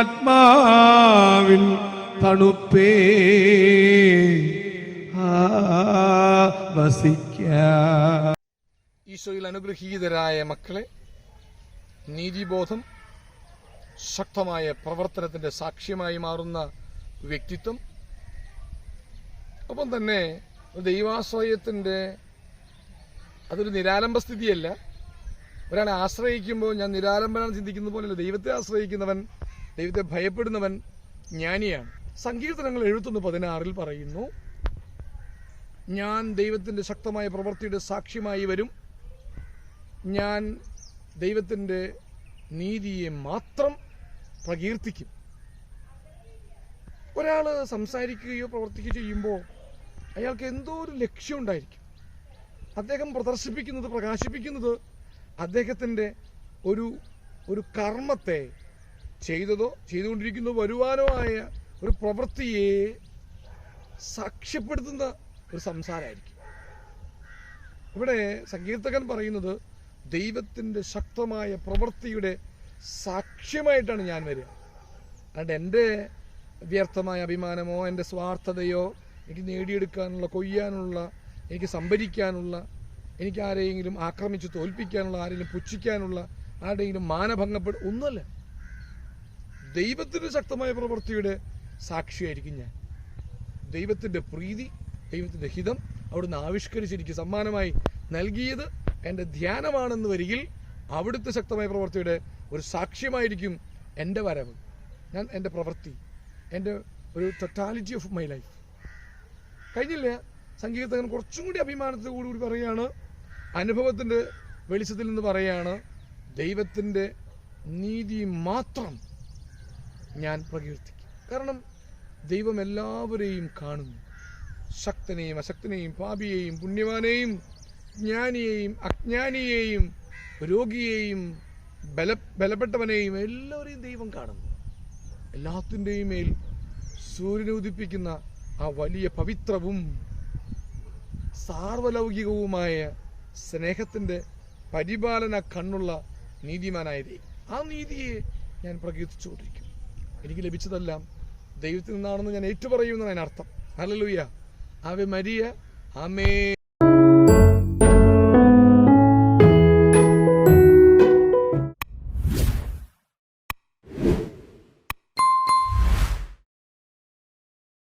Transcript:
ആത്മാവിൻ തണുപ്പേ. വസിക്ക. ഈശോയിൽ അനുഗ്രഹീതരായ മക്കളെ നീതിബോധം ശക്തമായ പ്രവർത്തനത്തിന്റെ സാക്ഷ്യമായി മാറുന്ന വ്യക്തിത്വം ഒപ്പം തന്നെ ദൈവാശ്രയത്തിന്റെ അതൊരു നിരാലംബ സ്ഥിതിയല്ല. ഒരാളെ ആശ്രയിക്കുമ്പോൾ ഞാൻ നിരാലംബനാണ് ചിന്തിക്കുന്ന പോലെയല്ല. ദൈവത്തെ ആശ്രയിക്കുന്നവൻ ദൈവത്തെ ഭയപ്പെടുന്നവൻ ജ്ഞാനിയാണ്. സങ്കീർത്തനങ്ങൾ എഴുപത്തൊന്ന് പതിനാറിൽ പറയുന്നു ഞാൻ ദൈവത്തിന്റെ ശക്തമായ പ്രവൃത്തിയുടെ സാക്ഷ്യമായി വരും. ഞാൻ ദൈവത്തിന്റെ നീതിയെ മാത്രം പ്രകീർത്തിക്കും. ഒരാൾ സംസാരിക്കുകയോ പ്രവർത്തിക്കുകയോ ചെയ്യുമ്പോൾ അയാൾക്ക് എന്തോ ഒരു ലക്ഷ്യം ഉണ്ടായിരിക്കും. അദ്ദേഹം പ്രദർശിപ്പിക്കുന്നത് പ്രകാശിപ്പിക്കുന്നത് അദ്ദേഹത്തിന്റെ ഒരു ഒരു കർമ്മത്തെ ചെയ്തതോ ചെയ്തുകൊണ്ടിരിക്കുന്നതോ ആയ ഒരു പ്രവൃത്തിയെ സാക്ഷ്യപ്പെടുത്തുന്ന ഒരു സംസാരമായിരിക്കും. ഇവിടെ സങ്കീർത്തകൻ പറയുന്നത് ദൈവത്തിന്റെ ശക്തമായ പ്രവൃത്തിയുടെ സാക്ഷ്യമായിട്ടാണ് ഞാൻ വരിക. അതുകൊണ്ട് എന്റെ വ്യർത്ഥമായ അഭിമാനമോ എന്റെ സ്വാർത്ഥതയോ എനിക്ക് നേടിയെടുക്കാനുള്ള കൊയ്യാനുള്ള എനിക്ക് സംഭരിക്കാനുള്ള എനിക്ക് ആരെയെങ്കിലും ആക്രമിച്ച് തോൽപ്പിക്കാനുള്ള ആരെങ്കിലും പുച്ഛിക്കാനുള്ള ആരുടെയെങ്കിലും മാനഭംഗപ്പെട ഒന്നുമല്ല. ദൈവത്തിന്റെ ശക്തമായ പ്രവൃത്തിയുടെ സാക്ഷിയായിരിക്കും ഞാൻ. ദൈവത്തിന്റെ പ്രീതി ദൈവത്തിന്റെ ഹിതം അവിടുന്ന് ആവിഷ്കരിച്ചിരിക്കും. സമ്മാനമായി നൽകിയത് എന്റെ ധ്യാനമാണെന്ന് വരികിൽ അവിടുത്തെ ശക്തമായ പ്രവൃത്തിയുടെ ഒരു സാക്ഷ്യമായിരിക്കും എന്റെ വരവ്. ഞാൻ എന്റെ പ്രവൃത്തി എന്റെ ഒരു ടൊട്ടാലിറ്റി ഓഫ് മൈ ലൈഫ് കഴിഞ്ഞില്ല സംഗീതകൻ കുറച്ചും കൂടി അഭിമാനത്തോടുകൂടി പറയുകയാണ് അനുഭവത്തിന്റെ വെളിച്ചത്തിൽ നിന്ന് പറയുകയാണ് ദൈവത്തിന്റെ നീതി മാത്രം ഞാൻ പ്രകീർത്തിക്കും. കാരണം ദൈവം എല്ലാവരെയും കാണുന്നു. ശക്തനെയും അശക്തനെയും പാപിയെയും പുണ്യവാനെയും ജ്ഞാനിയെയും അജ്ഞാനിയെയും രോഗിയെയും ബല ബലപ്പെട്ടവനെയും എല്ലാവരെയും ദൈവം കാണുന്നു. എല്ലാത്തിന്റെയും മേൽ സൂര്യനെ ഉദിപ്പിക്കുന്ന ആ വലിയ പവിത്രവും സാർവലൗകികവുമായ സ്നേഹത്തിന്റെ പരിപാലന കണ്ണുള്ള നീതിമാനായ ആ നീതിയെ ഞാൻ പ്രകീർത്തിച്ചുകൊണ്ടിരിക്കും എനിക്ക് ലഭിച്ചതെല്ലാം ദൈവത്തിൽ നിന്നാണെന്ന് ഞാൻ ഏറ്റുപറയുമെന്നാണ് അതിനർത്ഥം. Hallelujah Ave Maria. ആമേ